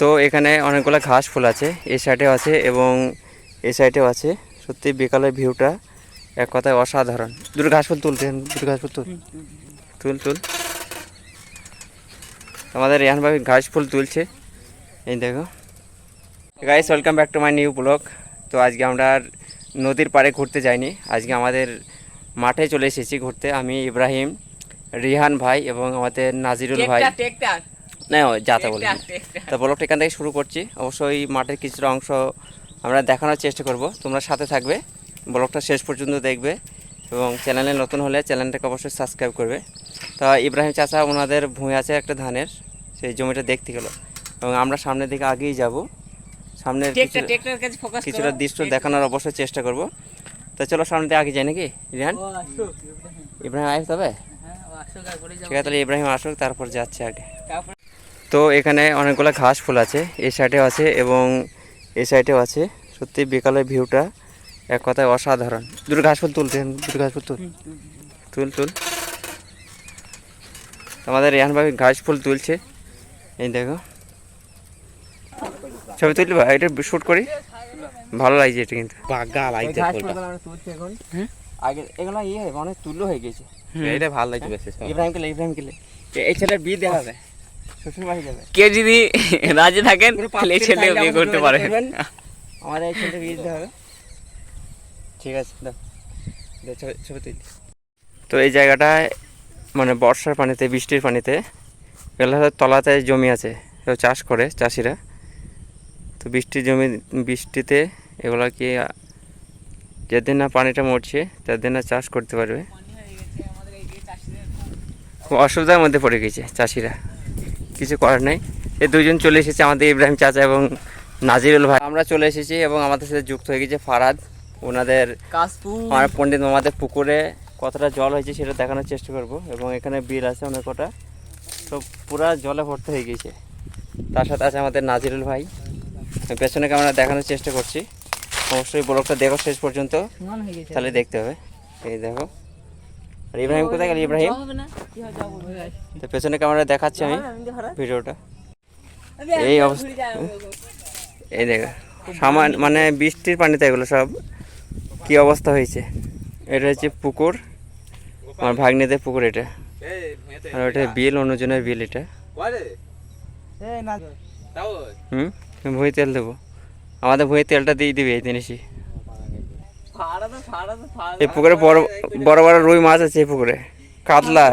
তো এখানে অনেকগুলো ঘাস ফুল আছে এই সাইডেও আছে এবং এই সাইডেও আছে। সত্যি বিকালের ভিউটা এক কথায় অসাধারণ। দুটো ঘাস ফুল তুলতে দুটো ঘাস ফুল তুল। তুল তুল। আমাদের রেহান ভাই ঘাস ফুল তুলছে। এই দেখো। Guys welcome back to my new blog তো আজকে আমরা নদীর পাড়ে ঘুরতে যাইনি। আজকে আমাদের মাঠে চলে এসেছি ঘুরতে। আমি ইব্রাহিম রিহান ভাই এবং আমাদের নাজিরুল ভাই। না যাতা বলি ট্রেক্টর তো ব্লগটা এখান থেকে শুরু করছি। অবশ্যই মাঠের কিছুটা অংশ আমরা দেখানোর চেষ্টা করব। তোমরা সাথে থাকবে ব্লগটা শেষ পর্যন্ত দেখবে এবং চ্যানেলে নতুন হলে চ্যানেলটাকে অবশ্যই সাবস্ক্রাইব করবে। তা ইব্রাহিম চাচা ওনাদের ভূমি আছে একটা ধানের সেই জমিটা দেখতে গেলো। এবং আমরা সামনের দিকে আগেই যাব। সামনের ট্রেক্টর কিছু- ট্রেক্টরের কাছে ফোকাস কিছুটা দৃশ্য দেখানোর অবশ্যই চেষ্টা করব। তো চলো সামনে দিয়ে আগে যাই নাকি? রিহান ইব্রাহিম। আয় তবে। ঠিক আছে তাহলে ইব্রাহিম আসুক তারপর যাচ্ছে আগে। তো এখানে অনেকগুলো ঘাস ফুল আছে এই সাইডেও আছে এবং এই সাইডেও আছে। সত্যি বিকালের ভিউটা এক কথায় অসাধারণ। দুটো ঘাস ফুল তুলতে দুটো ঘাস ফুল তুল। তুল তুল। আমাদের রেহান ভাই ঘাস ফুল তুলছে। এই দেখো। ছবি তুললি ভাই? এটা শ্যুট করি। ভালো লাগছে এটা কিন্তু। বাগা লাগছে আগে এগুলো ইয়ে অনেক তুল্য হয়ে গেছে। এটা ভালো লাগছে বেশি। ইব্রাহিম কেলে ইব্রাহিম কেলে এই ছেলের বিয়ে দেওয়া কে যদি রাজি থাকেন তাহলে এই ছেলে বিয়ে করতে যোগাযোগ পারে। করবেন। আমাদের এই ছেলেটা বিয়ে দিতে হবে। ঠিক আছে ছবি- তুলি। তো এই জায়গাটায় মানে বর্ষার পানিতে বৃষ্টির পানিতে এগুলো তলাতে জমি আছে। চাষ করে চাষিরা। তো বৃষ্টির জমি বৃষ্টিতে এগুলো কি যেদিন না পানিটা মরছে তাদের না চাষ করতে পারবে। খুব অসুবিধার মধ্যে পড়ে গেছে চাষিরা। কিছু করার নেই। এই দুজন চলে এসেছে আমাদের ইব্রাহিম চাচা এবং নাজিরুল ভাই। আমরা চলে এসেছি এবং আমাদের সাথে যুক্ত হয়ে গেছে ফারাদ। ওনাদের আমার পণ্ডিত মামাদের পুকুরে কতটা জল হয়েছে সেটা দেখানোর চেষ্টা করব এবং এখানে বিল আছে অনেক কটা। তো পুরা জলে ভর্তি হয়ে গেছে। তার সাথে আছে আমাদের নাজিরুল ভাই। পেছনে ক্যামেরা দেখানোর চেষ্টা করছি। অবশ্যই ব্লগটা দেখো শেষ পর্যন্ত। তাহলে দেখতে হবে। এই দেখো। আর ইব্রাহিম কোথায় গেল ইব্রাহিম? তো পেছনে ক্যামেরা দেখাচ্ছি আমি ভিডিওটা। এই অবস্থা। এই দেখো সামান মানে বৃষ্টির পানিতে এগুলো সব কি অবস্থা হয়েছে? এটা হচ্ছে পুকুর। আমার ভাগ্নেদের পুকুর এটা। আর ওটা বিল অন্যজনের বিল এটা। হুম? ভুঁই তেল দেবো। আমাদের ভুঁই তেলটা দিয়ে দিবে এই জিনিসই। এই পুকুরে বড় বড় বড় রুই মাছ আছে এই পুকুরে। কাতলা।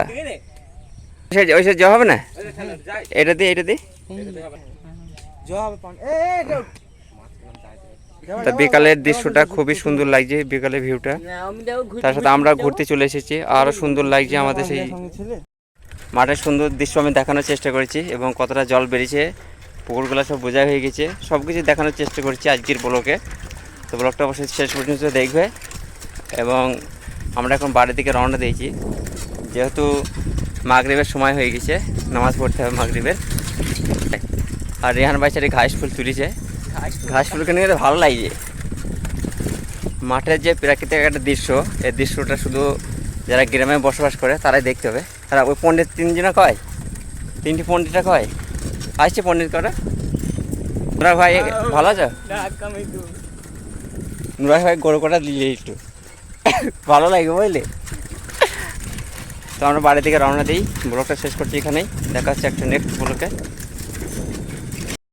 ওই সে হবে না? এটা দিয়ে এটা দিয়ে? তা বিকালের দৃশ্যটা খুবই সুন্দর লাগছে বিকালের ভিউটা। তার সাথে আমরা ঘুরতে চলে এসেছি আরও সুন্দর লাগছে আমাদের সেই মাঠের সুন্দর দৃশ্য আমি দেখানোর চেষ্টা করেছি এবং কতটা জল বেরিয়েছে পুকুরগুলো সব বোঝা হয়ে গেছে সব কিছু দেখানোর চেষ্টা করছি আজকের ব্লকে তো ব্লগটা অবশ্যই শেষ পর্যন্ত দেখবে এবং আমরা এখন বাড়ির দিকে রওনা দিয়েছি। যেহেতু মাগরিবের সময় হয়ে গেছে নামাজ পড়তে হবে মাগরিবের। আর রেহান বাইচারি ঘাস ফুল তুলেছে। ঘাস ফুলকে নিয়ে তো ভালো লাগছে। মাঠের যে প্রাকৃতিক একটা দৃশ্য এই দৃশ্যটা শুধু যারা গ্রামে বসবাস করে তারাই দেখতে হবে। তারা ওই পণ্ডিত তিনজনা কয়? তিনটি পণ্ডিতটা কয়? আসছে পণ্ডিত করা তোরা ভাই ভালো আছো? নুরাই ভাই, গরু কটা দিলে একটু? ভালো লাগে বুঝলে? তো আমরা বাড়ি থেকে রওনা দিই, ব্লগটা শেষ করছি এখানেই। দেখা হচ্ছে একটা নেক্সট ব্লকে